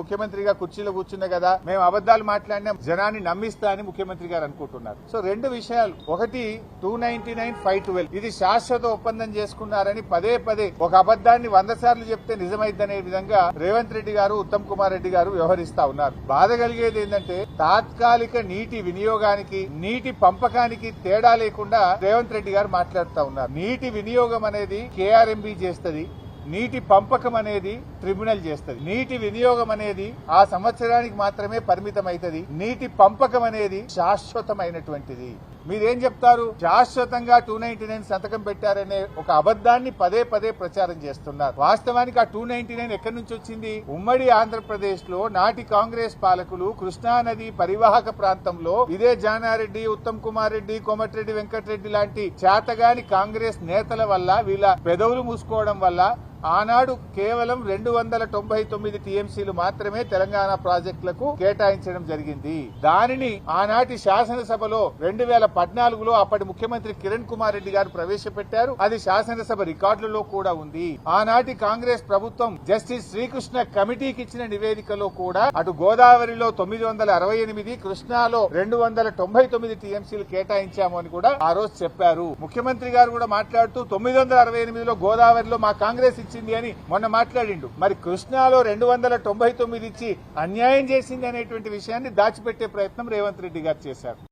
ముఖ్యమంత్రిగా కుర్చీలో కూర్చున్నా కదా మేము అబద్దాలు మాట్లాడినా జనాన్ని నమ్మిస్తా అని ముఖ్యమంత్రి గారు అనుకుంటున్నారు. సో రెండు విషయాలు. ఒకటి two ninety nine five twelve ఇది శాశ్వత ఒప్పందం చేసుకున్నారని పదే పదే ఒక అబద్దాన్ని వంద సార్లు చెప్తే నిజమైద్దనే విధంగా రేవంత్ రెడ్డి గారు ఉత్తమ్ కుమార్ రెడ్డి గారు వ్యవహరిస్తా ఉన్నారు. బాధ కలిగేది ఏంటంటే తాత్కాలిక నీటి వినియోగానికి నీటి పంపకానికి తేడా లేకుండా రేవంత్ రెడ్డి గారు మాట్లాడుతా ఉన్నారు. నీటి వినియోగం అనేది కేఆర్ఎంబి చేస్తుంది. నీటి పంపకం అనేది ట్రిబ్యునల్ చేస్తుంది. నీటి వినియోగం అనేది ఆ సంవత్సరానికి మాత్రమే పరిమితం అవుతుంది నీటి పంపకం అనేది శాశ్వతమైనటువంటిది. మీరేం చెప్తారు? శాశ్వతంగా టూ నైన్టీ నైన్ సంతకం పెట్టారనే ఒక అబద్దాన్ని పదే పదే ప్రచారం చేస్తున్నారు. వాస్తవానికి ఆ టూ నైన్టీ నైన్ ఎక్కడి నుంచి వచ్చింది? ఉమ్మడి ఆంధ్రప్రదేశ్లో నాటి కాంగ్రెస్ పాలకులు కృష్ణా నది పరివాహక ప్రాంతంలో ఇదే జానారెడ్డి ఉత్తమ్ కుమార్ రెడ్డి కోమటిరెడ్డి వెంకటరెడ్డి లాంటి చేతగాని కాంగ్రెస్ నేతల వల్ల వీళ్ళ పెదవులు మూసుకోవడం వల్ల ఆనాడు కేవలం రెండు వందల తొంభై తొమ్మిది టీఎంసీలు మాత్రమే తెలంగాణ ప్రాజెక్టులకు కేటాయించడం జరిగింది. దానిని ఆనాటి శాసనసభలో రెండు వేల పద్నాలుగులో అప్పటి ముఖ్యమంత్రి కిరణ్ కుమార్ రెడ్డి గారు ప్రవేశపెట్టారు. అది శాసనసభ రికార్డులలో కూడా ఉంది. ఆనాటి కాంగ్రెస్ ప్రభుత్వం జస్టిస్ శ్రీకృష్ణ కమిటీకి ఇచ్చిన నివేదికలో కూడా అటు గోదావరిలో తొమ్మిది వందల అరవై ఎనిమిది కృష్ణాలో రెండు వందల తొంభై తొమ్మిది టీఎంసీలు కేటాయించాము అని కూడా ఆ రోజు చెప్పారు. ముఖ్యమంత్రి గారు కూడా మాట్లాడుతూ తొమ్మిది వందల అరవై ఎనిమిదిలో గోదావరిలో మా కాంగ్రెస్ ఇచ్చింది అని మొన్న మాట్లాడిండు. మరి కృష్ణాలో రెండు వందల తొంభై తొమ్మిది ఇచ్చి అన్యాయం చేసింది అనేటువంటి విషయాన్ని దాచిపెట్టే ప్రయత్నం రేవంత్ రెడ్డి గారు చేశారు.